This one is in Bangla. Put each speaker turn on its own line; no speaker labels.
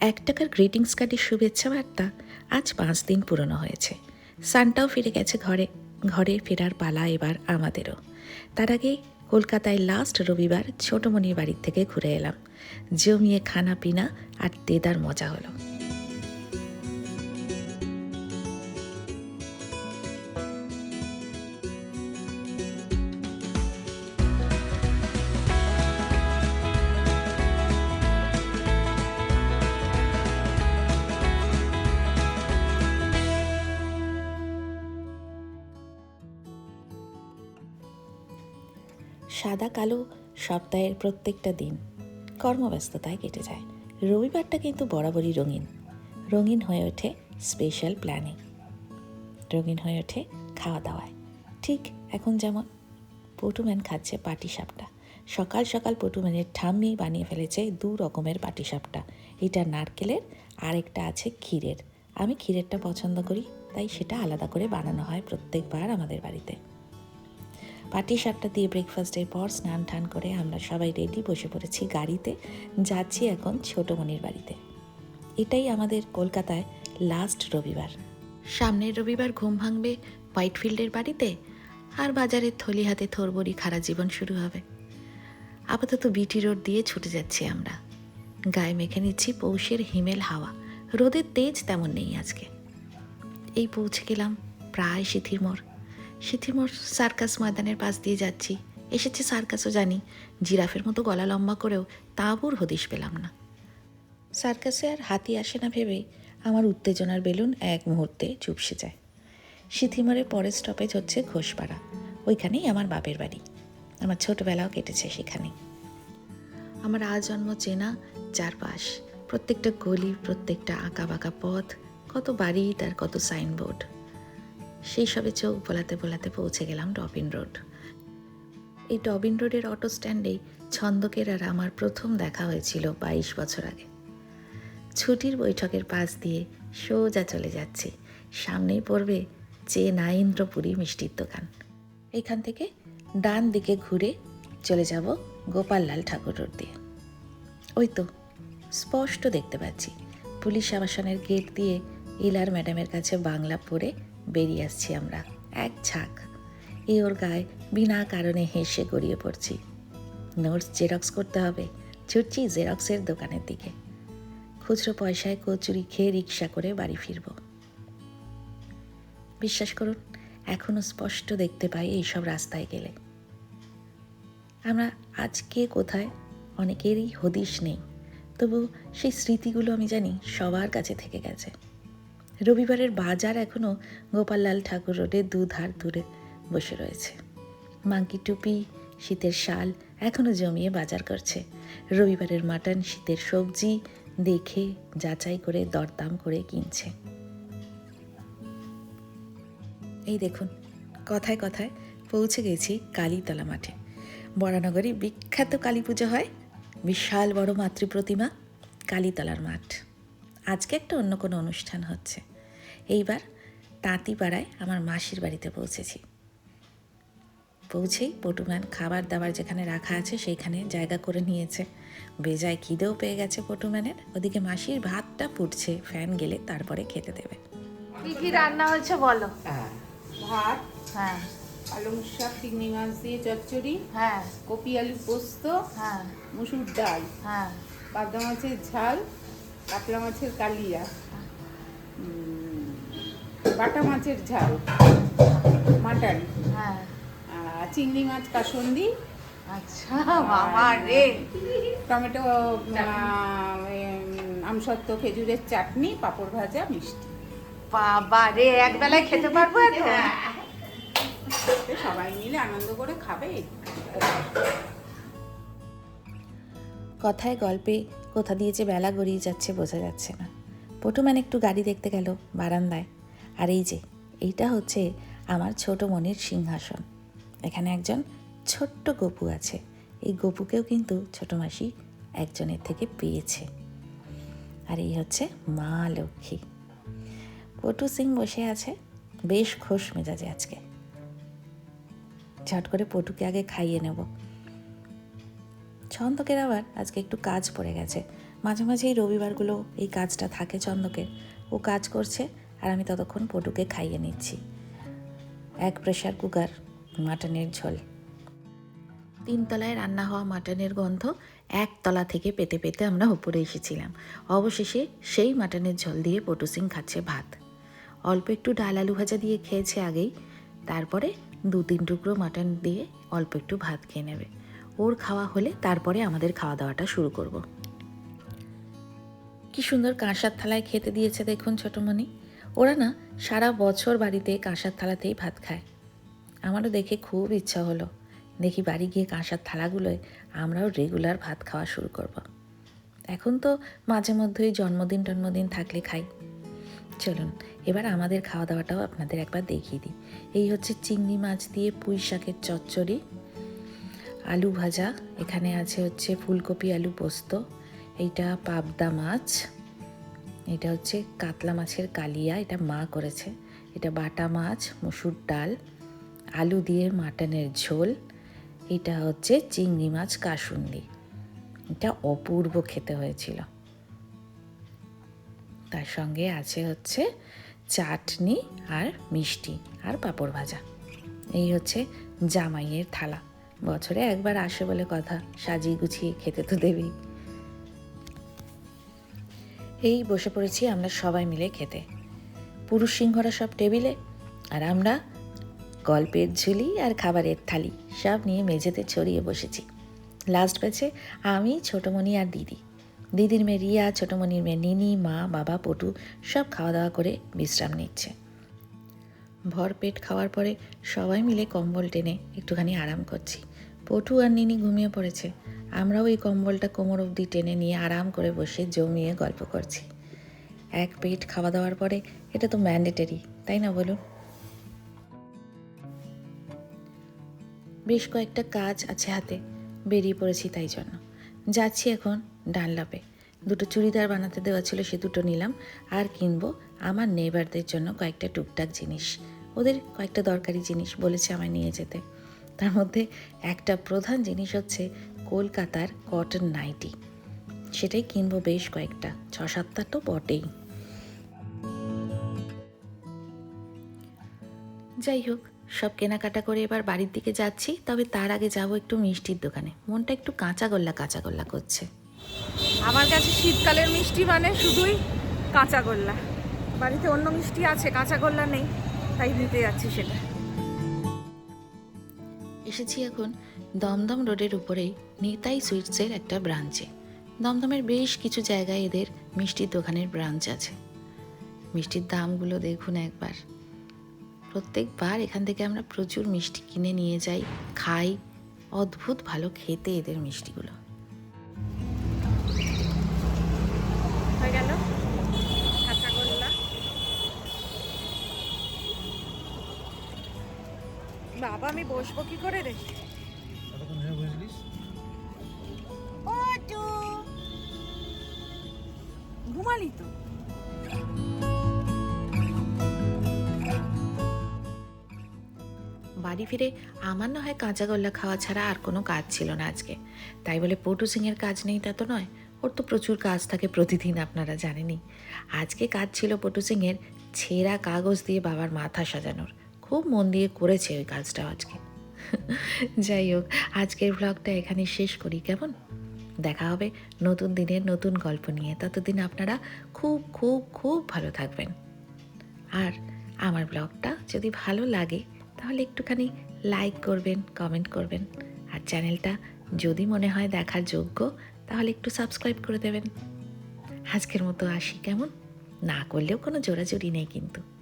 এক টাকার গ্রিটিংস কার্ডের শুভেচ্ছা বার্তা আজ পাঁচ দিন পুরনো হয়েছে। সানটাও ফিরে গেছে ঘরে। ঘরে ফেরার পালা এবার আমাদেরও। তার আগে কলকাতায় লাস্ট রবিবার ছোটমণির বাড়ির থেকে ঘুরে এলাম। জমিয়ে খানা, পিনা আর দেদার মজা হলো। সাদা কালো সপ্তাহের প্রত্যেকটা দিন। কর্মব্যস্ততায় কেটে যায়। রবিবারটা কিন্তু বরাবরই রঙিন। রঙিন হয়ে ওঠে স্পেশাল প্ল্যানিং রঙিন হয়ে ওঠে খাওয়া দাওয়ায় ঠিক এখন যেমন পটুম্যান খাচ্ছে পাটি সাপটা সকাল সকাল পটুম্যানের ঠাম্মি বানিয়ে ফেলেছে দু রকমের পাটি সাপটা এটা নারকেলের, আরেকটা আছে ক্ষীরের। আমি ক্ষীরেরটা পছন্দ করি, তাই সেটা আলাদা করে বানানো হয় প্রত্যেকবার আমাদের বাড়িতে। পাটি সাপটা দিয়ে ব্রেকফাস্টের পর স্নান টান করে আমরা সবাই রেডি বসে পড়েছি গাড়িতে। যাচ্ছি এখন ছোটমণির বাড়িতে। এটাই আমাদের কলকাতায় লাস্ট রবিবার। সামনের রবিবার ঘুম ভাঙবে হোয়াইটফিল্ডের বাড়িতে, আর বাজারের থলি হাতে থরবরি খারা জীবন শুরু হবে। আপাতত বিটি রোড দিয়ে ছুটে যাচ্ছি আমরা। গায়ে মেখে নিচ্ছি পৌষের হিমেল হাওয়া। রোদের তেজ তেমন নেই আজকে। এই পৌঁছে গেলাম প্রায় সিথির মোড়। সিথিমোর সার্কাস ময়দানের পাশ দিয়ে যাচ্ছি। এসেছে সার্কাসও জানি। জিরাফের মতো গলা লম্বা করেও তাঁবুর হদিশ পেলাম না। সার্কাসে আর হাতি আসে না ভেবেই আমার উত্তেজনার বেলুন এক মুহূর্তে চুপসে যায়। সিথিমোড়ে পরের স্টপেজ হচ্ছে ঘোষপাড়া। ওইখানেই আমার বাপের বাড়ি। আমার ছোটবেলাও কেটেছে সেখানে। আমার আজন্ম চেনা চারপাশ। প্রত্যেকটা গলি, প্রত্যেকটা আঁকা বাঁকা পথ, কত বাড়ি, তার কত সাইনবোর্ড সেই সবে চোখ বোলাতে বোলাতে পৌঁছে গেলাম ডবিন রোড। এই ডবিন রোডের অটো স্ট্যান্ডেই ছন্দকের আর আমার প্রথম দেখা হয়েছিল বাইশ বছর আগে। ছুটির বৈঠকের পাশ দিয়ে সোজা চলে যাচ্ছি। সামনেই পড়বে চে নাইন্দ্রপুরী মিষ্টির দোকান। এখান থেকে ডান দিকে ঘুরে চলে যাব গোপাললাল ঠাকুর রোড দিয়ে। ওই তো, স্পষ্ট দেখতে পাচ্ছি। পুলিশ আবাসনের গেট দিয়ে ইলার ম্যাডামের কাছে বাংলা পড়ে বেরিয়ে আসছি আমরা, এক ঝাঁক। এ ওর গায়ে বিনা কারণে হেসে গড়িয়ে পড়ছি। নোটস জেরক্স করতে হবে, ছুটছি জেরক্সের দোকানের দিকে। খুচরো পয়সায় কচুরি খেয়ে রিক্সা করে বাড়ি ফিরব। বিশ্বাস করুন এখনও স্পষ্ট দেখতে পাই এইসব রাস্তায় গেলে। আমরা আজকে কোথায় অনেকেরই হদিশ নেই, তবু সেই স্মৃতিগুলো আমি জানি সবার কাছে থেকে গেছে। রবিবারের বাজার এখনও গোপাললাল ঠাকুর রোডে দুধার দূরে বসে রয়েছে। মাংকি টুপি, শীতের শাল এখনও জমিয়ে বাজার করছে। রবিবারের মাটন, শীতের সবজি দেখে, যাচাই করে, দরদাম করে কিনছে। এই দেখুন, কথায় কথায় পৌঁছে গেছি কালীতলা মাঠে। বরানগরে বিখ্যাত কালী পুজো হয়, বিশাল বড় মাতৃপ্রতিমা কালীতলার মাঠ। আজকে একটা অন্য কোনো অনুষ্ঠান হচ্ছে। এইবার তাঁতিপাড়ায় আমার মাসির বাড়িতে পৌঁছেছি। পৌঁছেই পটুম্যান খাবার দাবার যেখানে রাখা আছে সেইখানে জায়গা করে নিয়েছে। বেজায় খিদেও পেয়ে গেছে পটুম্যানের। ওদিকে মাসির ভাতটা ফুটছে ফ্যান গেলে তারপরে খেতে দেবে।
কি কি রান্না হয়েছে বলো?
ভাত
হ্যাঁ।
পালং শাক চিংড়ি মাছ দিয়ে চচ্চড়ি
হ্যাঁ।
কপি আলু পোস্ত
হ্যাঁ।
মুসুর ডাল
হ্যাঁ।
পাবদা মাছের ঝাল কাতলা মাছের কালিয়া বাটা মাছের ঝাল মাটন
হ্যাঁ।
চিংড়ি মাছ কাসন্দি
আচ্ছা বাবা রে।
টমেটো আমসত্ত্ব খেজুরের চাটনি পাঁপড় ভাজা মিষ্টি।
বাবা রে এক বেলায় খেতে পারব এত?
সবাই মিলে আনন্দ করে খাবে।
কথায় গল্পে কোথা দিয়ে যে বেলা গড়িয়ে যাচ্ছে বোঝা যাচ্ছে না। পটুম্যান একটু গাড়ি দেখতে গেল বারান্দায়। আর এই যে, এইটা হচ্ছে আমার ছোট মনির সিংহাসন। এখানে একজন ছোট্ট গপু আছে। এই গপুকেও কিন্তু ছোট মাসি একজনের থেকে পেয়েছে। আর এই হচ্ছে মা লক্ষ্মী। পটু সিং বসে আছে, বেশ খোশ মেজাজে আজকে। ঝট করে পটুকে আগে খাইয়ে নেব। ছন্দকের আবার আজকে একটু কাজ পড়ে গেছে। মাঝে মাঝে এই রবিবারগুলো এই কাজটা থাকে ছন্দকের ও কাজ করছে আর আমি ততক্ষণ পটুকে খাইয়ে নিচ্ছি। এক প্রেশার কুকার, মাটনের ঝোল। তিনতলায় রান্না হওয়া মাটনের গন্ধ একতলা থেকে পেতে পেতে আমরা উপরে এসেছিলাম। অবশেষে সেই মাটনের ঝোল দিয়ে পটু সিং খাচ্ছে ভাত। অল্প একটু ডাল আলু ভাজা দিয়ে খেয়েছে আগেই। তারপরে দু তিন টুকরো মাটন দিয়ে অল্প একটু ভাত খেয়ে নেবে। ওর খাওয়া হলে তারপরে আমাদের খাওয়া দাওয়াটা শুরু করব। কি সুন্দর কাঁসার থালায় খেতে দিয়েছে দেখুন ছোটমণি। ওরা না সারা বছর বাড়িতে কাঁসার থালাতেই ভাত খায়। আমারও দেখে খুব ইচ্ছা হলো। দেখি বাড়ি গিয়ে কাঁসার থালাগুলোয় আমরাও রেগুলার ভাত খাওয়া শুরু করব। এখন তো মাঝে মধ্যেই জন্মদিন টন্মদিন থাকলে খাই। চলুন, এবার আমাদের খাওয়া দাওয়াটাও আপনাদের একবার দেখিয়ে দিই। এই হচ্ছে চিংড়ি মাছ দিয়ে পুঁই শাকের চচ্চড়ি। আলু ভাজা। এখানে আছে হচ্ছে ফুলকপি আলু পোস্ত। এইটা পাবদা মাছ। এটা হচ্ছে কাতলা মাছের কালিয়া। এটা মা করেছে। এটা বাটা মাছ, মুসুর ডাল, আলু দিয়ে মাটনের ঝোল। এটা হচ্ছে চিংড়ি মাছ, কাসুন্দি। এটা অপূর্ব খেতে হয়েছিল। তার সঙ্গে আছে হচ্ছে চাটনি আর মিষ্টি আর পাঁপড় ভাজা। এই হচ্ছে জামাইয়ের থালা। বছরে একবার আসে বলে কথা, সাজিয়ে গুছিয়ে খেতে তো দেবেই। এই বসে পড়েছি আমরা সবাই মিলে খেতে। পুরুষ সিংহরা সব টেবিলে, আর আমরা গল্পের ঝুলি আর খাবারের থালি, সব নিয়ে মেঝেতে ছড়িয়ে বসেছি। লাস্ট ব্যাচে আমি, ছোটমণি আর দিদি। দিদির মেয়ে রিয়া, ছোটমণির মেয়ে নিনি, মা, বাবা, পটু সব খাওয়া দাওয়া করে বিশ্রাম নিচ্ছে। ভর পেট খাওয়ার পরে সবাই মিলে কম্বল টেনে একটুখানি আরাম করছি। পটু আর নিনি ঘুমিয়ে পড়েছে। আমরাও এই কম্বলটা কোমর অবধি টেনে নিয়ে আরাম করে বসে জমিয়ে গল্প করছি। এক পেট খাওয়া দাওয়ার পরে এটা তো ম্যান্ডেটারি, তাই না বলুন? বেশ কয়েকটা কাজ আছে হাতে, বেরিয়ে পড়েছি তাই জন্য। যাচ্ছি এখন ডানলাপে। দুটো চুড়িদার বানাতে দেওয়া ছিল, সে দুটো নিলাম। আর কিনবো আমার নেবারদের জন্য কয়েকটা টুকটাক জিনিস। ওদের কয়েকটা দরকারি জিনিস বলেছে আমায় নিয়ে যেতে। তার মধ্যে একটা প্রধান জিনিস হচ্ছে কলকাতার কটন নাইটি। সেটাই কিনবো বেশ কয়েকটা ছ সাতটা তো বটেই। যাই হোক, সব কেনাকাটা করে এবার বাড়ির দিকে যাচ্ছি, তবে তার আগে যাব একটু মিষ্টির দোকানে। মনটা একটু কাঁচা গোল্লা কাঁচা গোল্লা করছে।
আমার কাছে শীতকালের মিষ্টি মানে শুধুই কাঁচা গোল্লা বাড়িতে অন্য মিষ্টি আছে কাঁচা গোল্লা নেই। তাই যাচ্ছি সেটা।
এসেছি এখন দমদম রোডের উপরেই নিতাই সুইটসের একটা ব্রাঞ্চে। দমদমের বেশ কিছু জায়গায় এদের মিষ্টির দোকানের ব্রাঞ্চ আছে। মিষ্টির দামগুলো দেখুন একবার। প্রত্যেকবার এখান থেকে আমরা প্রচুর মিষ্টি কিনে নিয়ে যাই, খাই, অদ্ভুত ভালো খেতে এদের মিষ্টিগুলো।
বাবা আমি বসবো কি করে রে? ঘুমালি তো।
বাড়ি ফিরে আমার না হয় কাঁচা গোল্লা খাওয়া ছাড়া আর কোনো কাজ ছিল না আজকে। তাই বলে পটু সিংয়ের কাজ নেই তা তো নয় ওর তো প্রচুর কাজ থাকে প্রতিদিন আপনারা জানেনই। আজকে কাজ ছিল পটু সিংয়ের ছেঁড়া কাগজ দিয়ে বাবার মাথা সাজানোর। খুব মন দিয়ে করেছে ওই কাজটা আজকে। যাই হোক, আজকের ব্লগটা এখানে শেষ করি, কেমন? দেখা হবে নতুন দিনের নতুন গল্প নিয়ে। ততদিন আপনারা খুব খুব খুব ভালো থাকবেন। আর আমার ব্লগটা যদি ভালো লাগে, তাহলে একটুখানি লাইক করবেন কমেন্ট করবেন। আর চ্যানেলটা যদি মনে হয় দেখার যোগ্য, তাহলে একটু সাবস্ক্রাইব করে দেবেন। আজকের মতো আসি, কেমন? না করলেও কোনো জোরাজুরি নেই কিন্তু।